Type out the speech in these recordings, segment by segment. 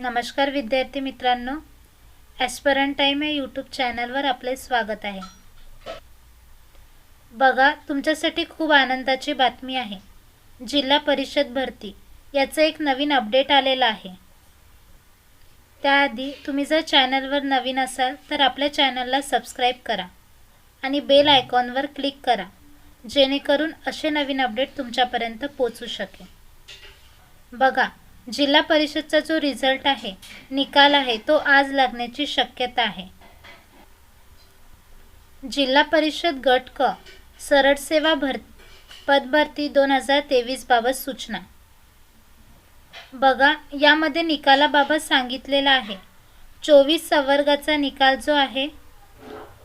नमस्कार विद्यार्थी मित्रांनो ॲस्परंट टाईम या यूट्यूब चॅनलवर आपले स्वागत आहे. बघा तुमच्यासाठी खूप आनंदाची बातमी आहे. जिल्हा परिषद भरती याचं एक नवीन अपडेट आलेलं आहे. त्याआधी तुम्ही जर चॅनलवर नवीन असाल तर आपल्या चॅनलला सबस्क्राईब करा आणि बेल आयकॉनवर क्लिक करा जेणेकरून असे नवीन अपडेट तुमच्यापर्यंत पोचू शकेल. बघा जिल्हा परिषदचा जो रिझल्ट आहे निकाल आहे तो आज लागण्याची शक्यता आहे. जिल्हा परिषद गट क सरळ सेवा भर पदभरती दोन हजार तेवीसबाबत सूचना. बघा यामध्ये निकालाबाबत सांगितलेलं आहे. चोवीस संवर्गाचा निकाल जो आहे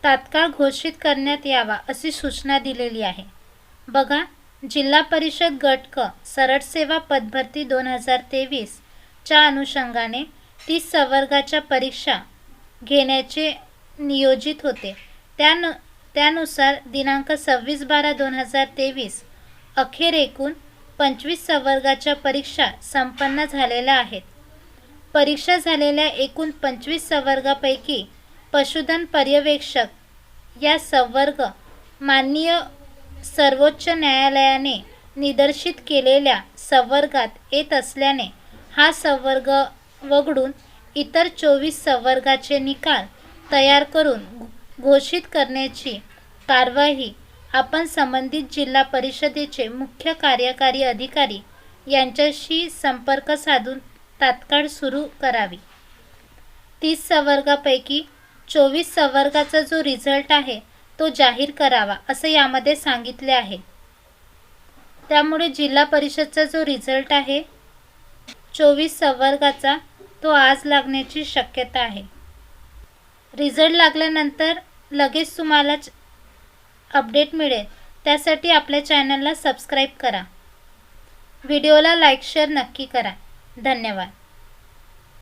तात्काळ घोषित करण्यात यावा अशी सूचना दिलेली आहे. बघा जिल्हा परिषद गट क सरळ सेवा पदभरती दोन हजार तेवीसच्या अनुषंगाने तीस संवर्गाच्या परीक्षा घेण्याचे नियोजित होते. त्यानु त्यानुसार दिनांक सव्वीस बारा दोन हजार तेवीस अखेर एकूण पंचवीस संवर्गाच्या परीक्षा संपन्न झालेल्या आहेत. परीक्षा झालेल्या एकूण पंचवीस संवर्गापैकी पशुधन पर्यवेक्षक या संवर्ग माननीय सर्वोच्च न्यायालयाने निदर्शित केलेल्या संवर्गात येत असल्याने हा संवर्ग वगळून इतर चोवीस संवर्गाचे निकाल तयार करून घोषित करण्याची कारवाई आपण संबंधित जिल्हा परिषदेचे मुख्य कार्यकारी अधिकारी यांच्याशी संपर्क साधून तात्काळ सुरू करावी. तीस संवर्गापैकी चोवीस संवर्गाचा जो रिझल्ट आहे तो जाहीर करावा असं यामध्ये सांगितले आहे. त्यामुळे जिल्हा परिषदचा जो रिझल्ट आहे चोवीस संवर्गाचा तो आज लागण्याची शक्यता आहे. रिझल्ट लागल्यानंतर लगेच तुम्हाला अपडेट मिळेल. त्यासाठी आपल्या चॅनलला सबस्क्राईब करा. व्हिडिओला लाईक शेअर नक्की करा. धन्यवाद.